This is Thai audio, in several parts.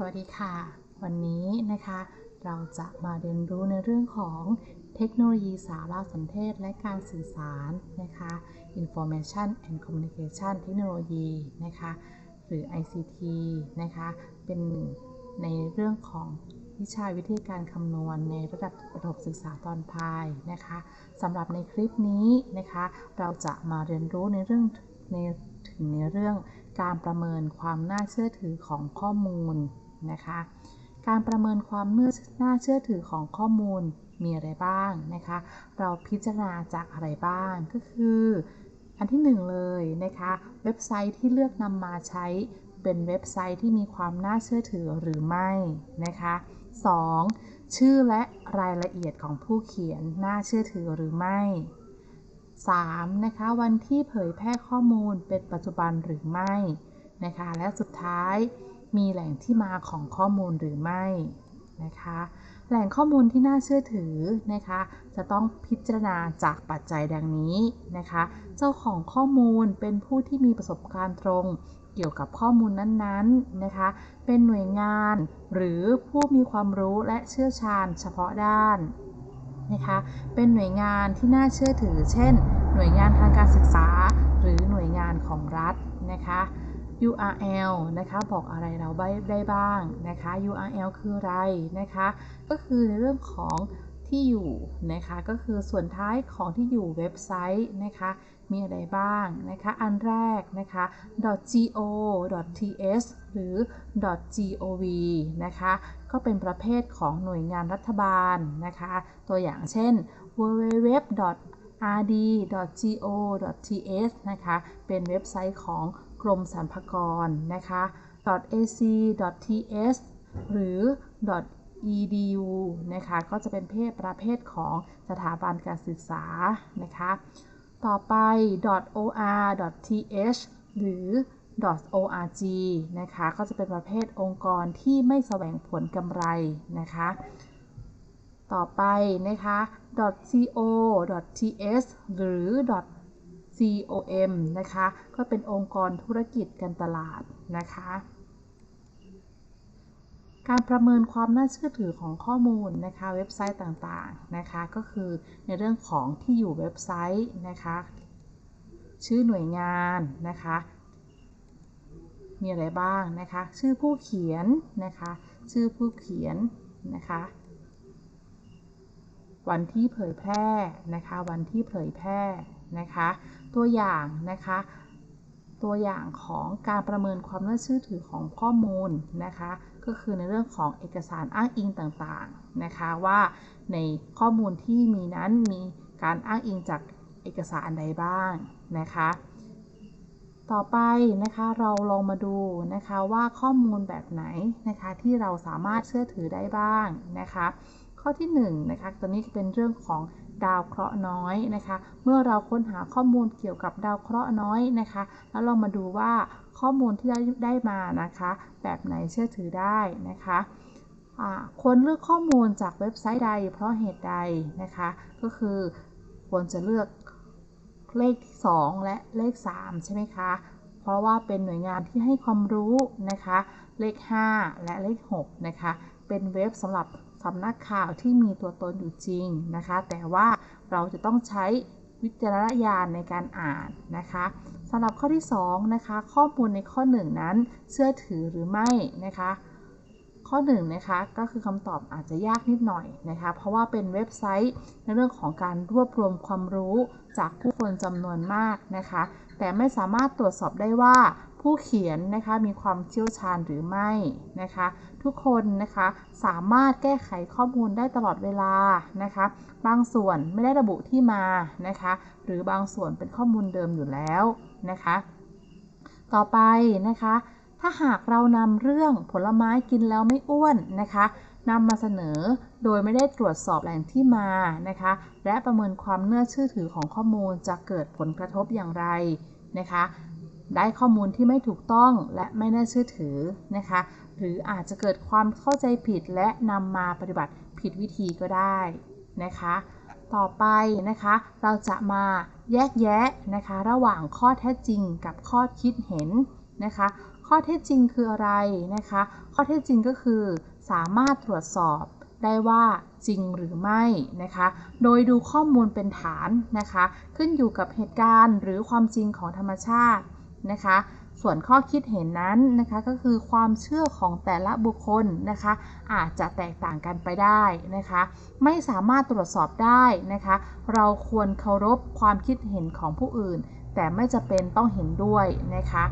สวัสดีค่ะ วันนี้นะคะเราจะมาเรียนรู้ในเรื่องของเทคโนโลยีสารสนเทศและการสื่อสารนะคะ Information and Communication Technology นะคะ หรือ ICT นะคะ เป็นในเรื่องของวิชาวิธีการคำนวณในระดับประถมศึกษาตอนปลายนะคะสำหรับในคลิปนี้นะคะ เราจะมาเรียนรู้ในเรื่องในถึงในเรื่องการประเมินความน่าเชื่อถือของข้อมูล นะคะ การประเมินความน่าเชื่อถือของข้อมูลมีอะไรบ้างนะคะ เราพิจารณาจากอะไรบ้างก็คือ อันที่หนึ่งเลยนะคะ เว็บไซต์ที่เลือกนำมาใช้เป็นเว็บไซต์ที่มีความน่าเชื่อถือหรือไม่นะคะ 2. ชื่อและรายละเอียดของผู้เขียนน่าเชื่อถือหรือไม่ 3. นะคะ วันที่เผยแพร่ข้อมูลเป็นปัจจุบันหรือไม่นะคะ และสุดท้าย มีแหล่งที่มาของข้อมูลหรือไม่นะคะ แหล่งข้อมูลที่น่าเชื่อถือนะคะ จะต้องพิจารณาจากปัจจัยดังนี้นะคะ เจ้าของข้อมูลเป็นผู้ที่มีประสบการณ์ตรงเกี่ยวกับข้อมูลนั้นๆนะคะ เป็นหน่วยงานหรือผู้มีความรู้และเชี่ยวชาญเฉพาะด้านนะคะ เป็นหน่วยงานที่น่าเชื่อถือ เช่น หน่วยงานทางการศึกษา หรือหน่วยงานของรัฐนะคะ URL นะคะบอกอะไรเราได้บ้างนะคะ URL คืออะไรนะคะ ก็คือในเรื่องของที่อยู่นะคะ ก็คือส่วนท้ายของที่อยู่เว็บไซต์นะคะ มีอะไรบ้างนะคะ อันแรกนะคะ .go .th หรือ .gov นะคะ ก็เป็นประเภทของหน่วยงานรัฐบาลนะคะ ตัวอย่างเช่น www rd.go.th นะคะ เป็นเว็บไซต์ของ กรมสรรพากรนะคะ .ac.th หรือ .edu นะคะ ก็จะเป็นเพศประเภทของสถาบันการศึกษานะคะ ต่อไป .or.th หรือ .org นะคะ ก็จะเป็นประเภทองค์กรที่ไม่แสวงผลกำไรนะคะ ต่อไปนะคะ .co.th หรือ .com นะคะ ก็เป็นองค์กรธุรกิจการตลาดนะคะ การประเมินความน่าเชื่อถือของข้อมูลนะคะเว็บไซต์ต่างๆนะคะ ก็คือในเรื่องของที่อยู่เว็บไซต์นะคะ ชื่อหน่วยงานนะคะ มีอะไรบ้างนะคะ ชื่อผู้เขียนนะคะ ชื่อผู้เขียนนะคะวันที่เผยแพร่นะคะ วันที่เผยแพร่ นะคะ ตัวอย่างนะคะ ตัวอย่างของการประเมินความน่าเชื่อถือของข้อมูลนะคะ ก็คือในเรื่องของเอกสารอ้างอิงต่างๆนะคะว่าในข้อมูลที่มีนั้นมีการอ้างอิงจากเอกสารใดบ้างนะคะต่อไปนะคะเราลองมาดูนะคะว่าข้อมูลแบบไหนนะคะที่เราสามารถเชื่อถือได้บ้างนะคะ อที่1นนะคะตัวนี้เป็นเรื่องของดาวเคราะห์น้อยนะคะ เมื่อเราค้นหาข้อมูลเกี่ยวกับดาวเคราะห์น้อยนะคะ แล้วเรามาดูว่าข้อมูลที่ได้ได้มานะคะ แบบไหนเชื่อถือได้นะคะควรเลือกข้อมูลจากเว็บไซต์ใดเพราะเหตุใดนะคะ ก็คือควรจะเลือกเลขที่ 2 และเลข 3 ใช่ไหมคะ เพราะว่าเป็นหน่วยงานที่ให้ความรู้นะคะ เลข 5 และเลข 6 นะคะ เป็นเว็บสำหรับ สำนักข่าวที่มีตัวตนอยู่จริงนะคะ แต่ว่าเราจะต้องใช้วิจารณญาณในการอ่านนะคะสำหรับข้อที่2นะคะข้อมูลในข้อ 1 นั้นเชื่อถือหรือไม่นะคะข้อ1นะคะก็คือคำตอบอาจจะยากนิดหน่อยนะคะเพราะว่าเป็นเว็บไซต์ในเรื่องของการรวบรวมความรู้จากผู้คนจำนวนมากนะคะ แต่ไม่สามารถตรวจสอบได้ว่า ผู้เขียนนะคะมีความเชี่ยวชาญหรือไม่นะคะ ทุกคนนะคะสามารถแก้ไขข้อมูลได้ตลอดเวลานะคะ บางส่วนไม่ได้ระบุที่มานะคะ หรือบางส่วนเป็นข้อมูลเดิมอยู่แล้วนะคะ ต่อไปนะคะ ถ้าหากเรานำเรื่องผลไม้กินแล้วไม่อ้วนนะคะนำมาเสนอโดยไม่ได้ตรวจสอบแหล่งที่มานะคะ และประเมินความเนื่อเชื่อถือของข้อมูลจะเกิดผลกระทบอย่างไรนะคะ ได้ข้อมูลที่ไม่ถูกต้องและไม่น่าเชื่อถือนะคะ หรืออาจจะเกิดความเข้าใจผิดและนำมาปฏิบัติผิดวิธีก็ได้นะคะ ต่อไปนะคะ เราจะมาแยกแยะนะคะ ระหว่างข้อแท้จริงกับข้อคิดเห็นนะคะ ข้อเท็จจริงคืออะไรนะคะ ข้อเท็จจริงก็คือ สามารถตรวจสอบได้ว่าจริงหรือไม่นะคะ โดยดูข้อมูลเป็นฐานนะคะ ขึ้นอยู่กับเหตุการณ์หรือความจริงของธรรมชาติ นะคะ ส่วนข้อคิดเห็นนั้นนะคะก็คือความเชื่อของแต่ละบุคคลนะคะ อาจจะแตกต่างกันไปได้นะคะ ไม่สามารถตรวจสอบได้นะคะ เราควรเคารพความคิดเห็นของผู้อื่น แต่ไม่จะเป็นต้องเห็นด้วยนะคะ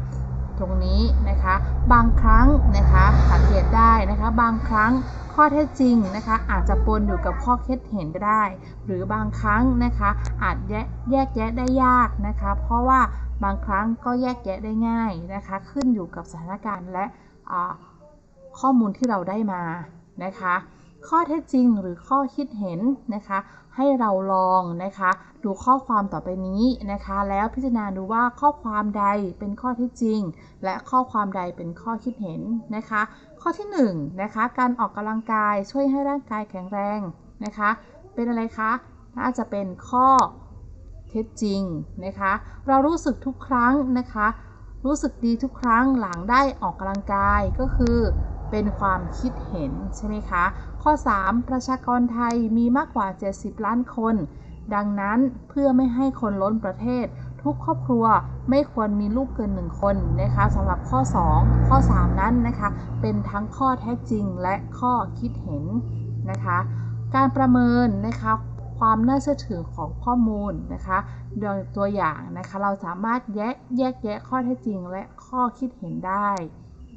ตรงนี้นะคะบางครั้งนะคะสังเกตได้นะคะบางครั้งข้อเท็จจริงนะคะอาจจะปนอยู่กับข้อคิดเห็นได้ หรือบางครั้งนะคะอาจแยกแยะได้ยากนะคะ เพราะว่า บางครั้งก็แยกแยะได้ง่ายนะคะ ขึ้นอยู่กับสถานการณ์และข้อมูลที่เราได้มานะคะ ข้อเท็จจริงหรือข้อคิดเห็นนะคะ ให้เราลองนะคะ ดูข้อความต่อไปนี้นะคะ แล้วพิจารณาดูว่าข้อความใดเป็นข้อเท็จจริง และข้อความใดเป็นข้อคิดเห็นนะคะ ข้อที่1นงนะคะการออกกำลังกายช่วยให้ร่างกายแข็งแรงนะคะ เป็นอะไรคะน่าจะเป็นข้อ ท็จจริงนะคะ เรารู้สึกทุกครั้งนะคะ รู้สึกดีทุกครั้งหลังได้ออกกำลังกายก็คือเป็นความคิดเห็นใช่ไหมคะ ข้อ 3 ประชากรไทยมีมากกว่า 70 ล้านคน ดังนั้นเพื่อไม่ให้คนล้นประเทศ ทุกครอบครัวไม่ควรมีลูกเกิน1คนนะคะสำหรับข้อ 2 ข้อ 3 นั้นนะคะ เป็นทั้งข้อแท้จริงและข้อคิดเห็นนะคะ การประเมินนะคะ ความน่าเชื่อถือของข้อมูลนะคะโดยตัวอย่างนะคะเราสามารถแยกแยกแยะข้อเท็จจริงและข้อคิดเห็นได้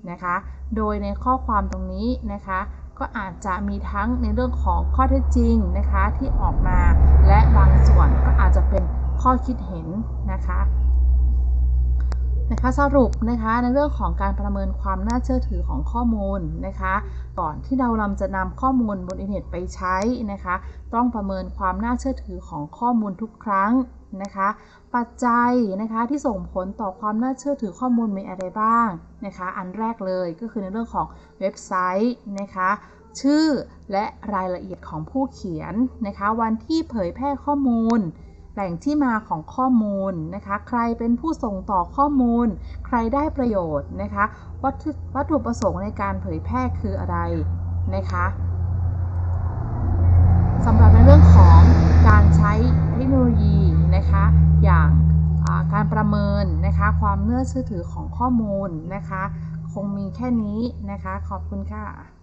นะคะ โดยในข้อความตรงนี้นะคะ ก็อาจจะมีทั้งในเรื่องของข้อเท็จจริงนะคะที่ออกมา และบางส่วนก็อาจจะเป็นข้อคิดเห็นนะคะ นะคะสรุปนะคะในเรื่องของการประเมินความน่าเชื่อถือของข้อมูลนะคะ ก่อนที่เราจะนำข้อมูลบนอินเทอร์เน็ตไปใช้นะคะ ต้องประเมินความน่าเชื่อถือของข้อมูลทุกครั้งนะคะ ปัจจัยนะคะที่ส่งผลต่อความน่าเชื่อถือข้อมูลมีอะไรบ้างนะคะ อันแรกเลยก็คือในเรื่องของเว็บไซต์นะคะชื่อและรายละเอียดของผู้เขียนนะคะ วันที่เผยแพร่ข้อมูล แหล่งที่มาของข้อมูลนะคะ ใครเป็นผู้ส่งต่อข้อมูล ใครได้ประโยชน์นะคะ วัตถุวัตถุประสงค์ในการเผยแพร่คืออะไรนะคะสำหรับในเรื่องของการใช้เทคโนโลยีนะคะ อย่างการประเมินนะคะ ความเนื่อเชื่อถือของข้อมูลนะคะ คงมีแค่นี้นะคะ ขอบคุณค่ะ